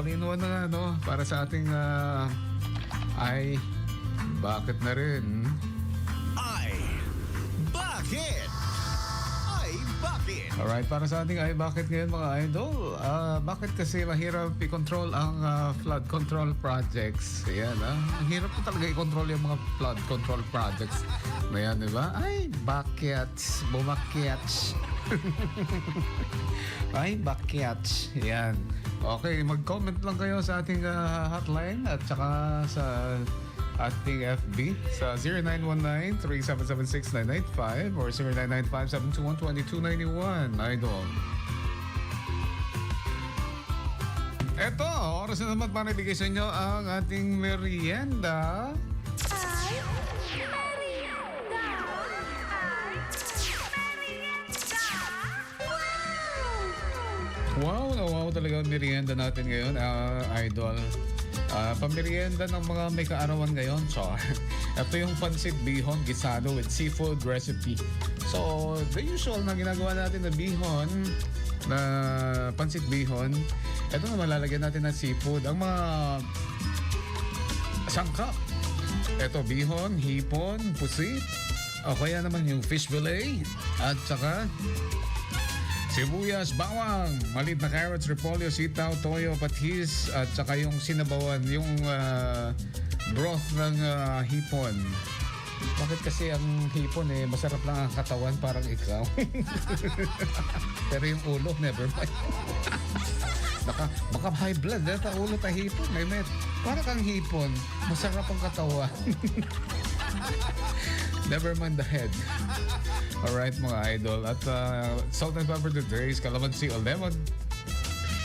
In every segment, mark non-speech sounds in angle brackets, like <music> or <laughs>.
one na no para sa ating ah, ay bakit na rin Ay, bakit? Ay, bakit? Alright, para sa ating ay bakit ngayon mga idol? Ah, bakit kasi mahirap i-control ang ah, flood control projects? Ayan, ah. Ang hirap po talaga i-control yung mga flood control projects na yan, di ba? Ay, bakit? Bumakit. <laughs> ay, bakit? Yan. Okay, mag-comment lang kayo sa ating ah, hotline at saka sa ating FB sa 0919-3776-995 or 0995-721-2291. Idol. Eto, oras na naman para ibigay sa inyo ang ating merienda. Ay, Wow! Na wow talaga ang merienda natin ngayon, ah, Idol. Ah, pamerienda ng mga may kaarawan ngayon, so <laughs> ito yung pancit bihon gisado with seafood recipe. So, the usual na ginagawa natin na bihon, na pancit bihon, ito na malalagyan natin ng seafood. Ang mga sangkap. Ito, bihon, hipon, pusit, o kaya naman yung fish fillet, at saka Sibuyas, bawang, malit na carrots, repolyo, sitaw, toyo, patis, at saka yung sinabawan, yung ah, broth ng ah, hipon. Bakit kasi ang hipon eh, masarap lang ang katawan, parang ikaw. <laughs> Pero yung ulo, never mind. baka, baka high blood, dahil ta ulo ta hipon, may met. Parang kang hipon, masarap ang katawan. <laughs> never mind the head. Alright mga idol. At uh, salt and pepper to taste, calamansi o lemon.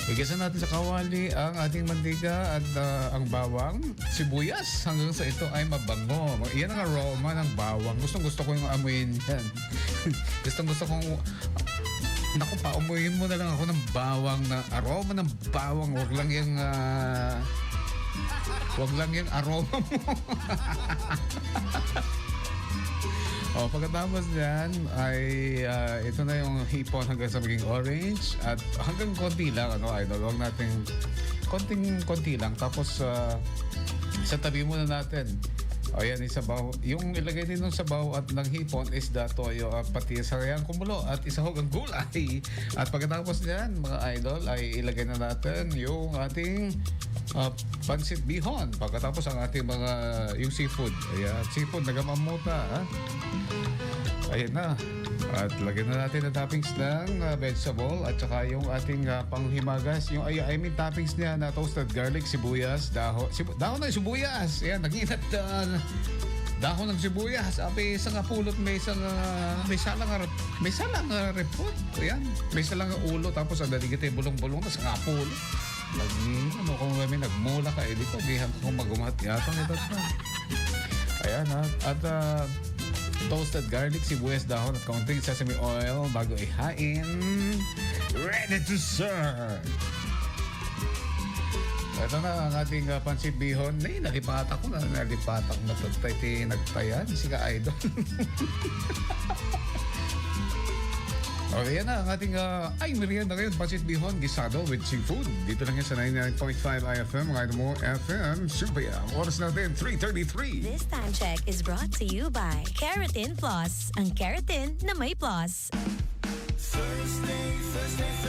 Igasan natin sa kawali ang ating mantika at uh, ang bawang, sibuyas hanggang sa ito ay mabango. Iyan ang aroma ng bawang. Gustong gusto ko yung amuyin yan. <laughs> Gustong gusto kong Naku pa, umuyin mo na lang ako ng bawang na aroma ng bawang. Huwag lang yung ah, Huwag lang yung aroma mo. <laughs> O, pagkatapos niyan ay ah, ito na yung hipon hanggang sa maging orange at hanggang konti lang ano idol huwag natin konting konti lang. Tapos ah, sa tabi muna natin. O yan isabaw yung ilagay din ng sabaw at ng hipon is the toyo at pati sa kayang kumulo at isahog ang gulay. At pagkatapos niyan mga idol ay ilagay na natin yung ating ah, pansit bihon pagkatapos ang ating mga yung seafood ayan seafood nagamamuta ha Ayan na. At lagyan na natin ang toppings ng uh, vegetable at saka yung ating uh, panghimagas. Yung, ay, I mean toppings niya na toasted garlic, sibuyas, dahon. Sibu, dahon ng sibuyas. Ayan, naginat uh, dahon ng sibuyas. Ape, isang pulot may isang uh, may salang uh, may salang uh, repot. Ayan, may salang uh, ulo tapos ang daligit ay bulong-bulong na sa pulot. Lagi, ano kung kami nagmula ka, edi pa, bihan ko magumat yata. Ito na. Ayan ha. At uh, toasted garlic, sibuyas dahon at kaunting sesame oil bago ihain. Ready to serve! Ito na ang ating uh, pansit bihon. Nay, nalipatak ko na. Nalipatak na nagtayan. Si ka idol. <laughs> Okay, yan na ang ating uh, ay merienda ngayon. Pansit bihon, gisado with seafood. Dito lang yan sa 99.5 IFM. Mga mo FM. Super yan. Oras natin, 3.33. This time check is brought to you by Keratin Plus. Ang keratin na may plus. Thursday